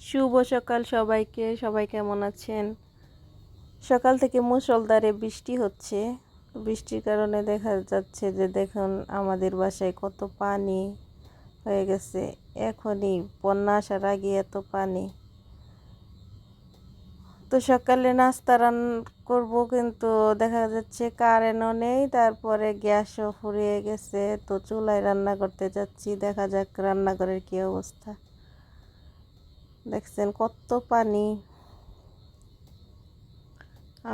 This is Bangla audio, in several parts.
শুভ সকাল সবাইকে। সবাই কেমন আছেন? সকাল থেকে মুষলধারে বৃষ্টি হচ্ছে। বৃষ্টির কারণে দেখা যাচ্ছে যে দেখুন আমাদের বাসায় কত পানি হয়ে গেছে। এখনই বন্যা আসার আগে এত পানি। তো সকালে নাস্তা রান করব কিন্তু দেখা যাচ্ছে কারেন্টও নেই, তারপরে গ্যাসও ফুরিয়ে গেছে। তো চুলায় রান্না করতে যাচ্ছি, দেখা যাক রান্নাঘরের কী অবস্থা। দেখছেন কত পানি।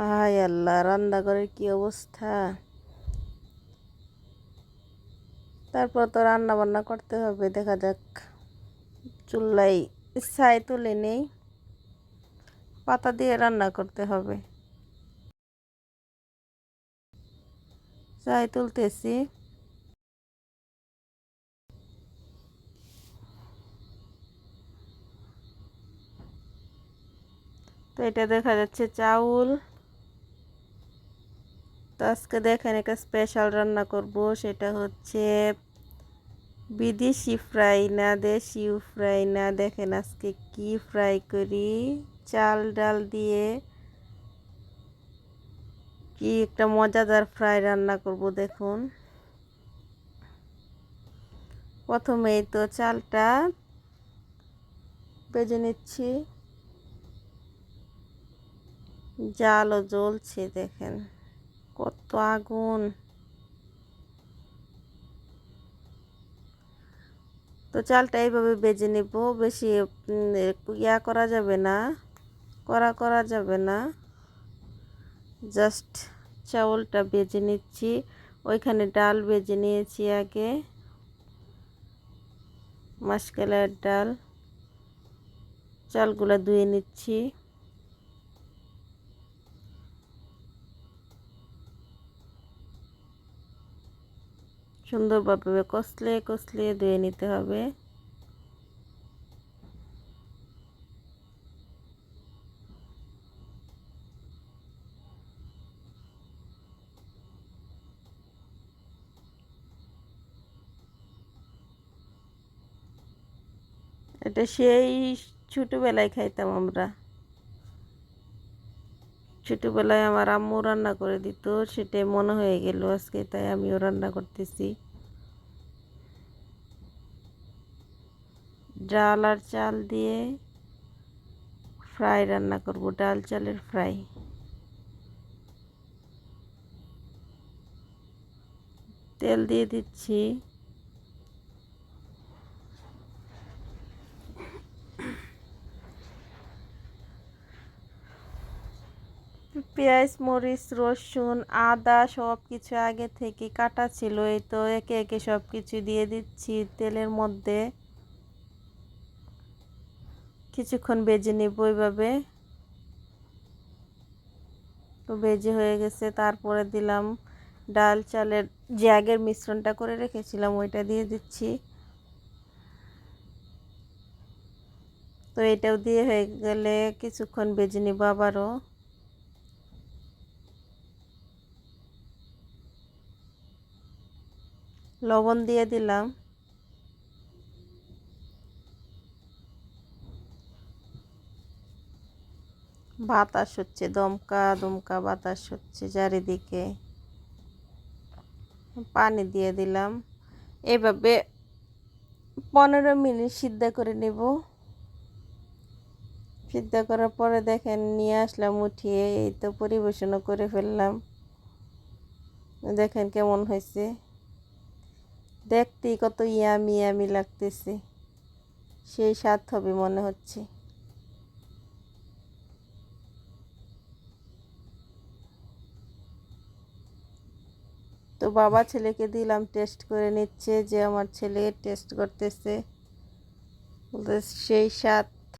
আয় আল্লাহ রান্নাঘরের কি অবস্থা? তারপর তো রান্না বান্না করতে হবে, দেখা যাক। চুল্লাই ছাই তুলে নেই, পাতা দিয়ে রান্না করতে হবে। ছাই তুলতেছি। এটা দেখা যাচ্ছে চাউল। তো আজকে দেখেন একটা স্পেশাল রান্না করব, সেটা হচ্ছে বিদেশি ফ্রাই না দেশি ফ্রাই না। দেখেন আজকে কি ফ্রাই করি, চাল ডাল দিয়ে কি একটা মজাদার ফ্রাই রান্না করব দেখুন। প্রথমেই তো চালটা বেজে নিচ্ছি। জালও জ্বলছে দেখেন, কত আগুন। তো চালটা এইভাবে বেজে নেব, বেশি ইয়া করা যাবে না করা করা যাবে না। জাস্ট চাউলটা বেজে নিচ্ছি, ওইখানে ডাল বেজে নিয়েছি আগে মাসকালের ডাল। চালগুলো ধুয়ে নিচ্ছি। সুন্দরভাবে কষলে কষলে ধুয়ে নিতে হবে। এটা সেই ছোটোবেলায় খাইতাম আমরা। ছোটোবেলায় আমার আম্মু রান্না করে দিত, সেটাই মনে হয়ে গেল আজকে, তাই আমিও রান্না করতেছি। ডাল আর চাল দিয়ে ফ্রাই রান্না করব, ডাল চালের ফ্রাই। তেল দিয়ে দিচ্ছি। পেঁয়াজ, মরিচ, রসুন, আদা সব কিছু আগে থেকে কাটা ছিল, এই তো একে একে সব কিছু দিয়ে দিচ্ছি তেলের মধ্যে। কিছুক্ষণ বেজে নেব ওইভাবে তো বেজে হয়ে গেছে, তারপরে দিলাম ডাল চালের যে আগের মিশ্রণটা করে রেখেছিলাম ওইটা দিয়ে দিচ্ছি। তো এটাও দিয়ে হয়ে গেলে কিছুক্ষণ বেজে নেব আবারও। লবণ দিয়ে দিলাম। বাতাস হচ্ছে, দমকা দমকা বাতাস হচ্ছে চারিদিকে। পানি দিয়ে দিলাম। এভাবে পনেরো মিনিট সিদ্ধ করে নেব। সিদ্ধ করার পরে দেখেন, নিয়ে আসলাম, উঠিয়ে এই তো পরিবেশনও করে ফেললাম। দেখেন কেমন হয়েছে। দেখতেই কত ইয়ামি ইয়ামি লাগতেছে। সেই স্বাদ হবে মনে হচ্ছে। তো বাবা ছেলেকে দিলাম টেস্ট করে নিচ্ছে যে আমার ছেলে টেস্ট করতেছে। সেই স্বাদ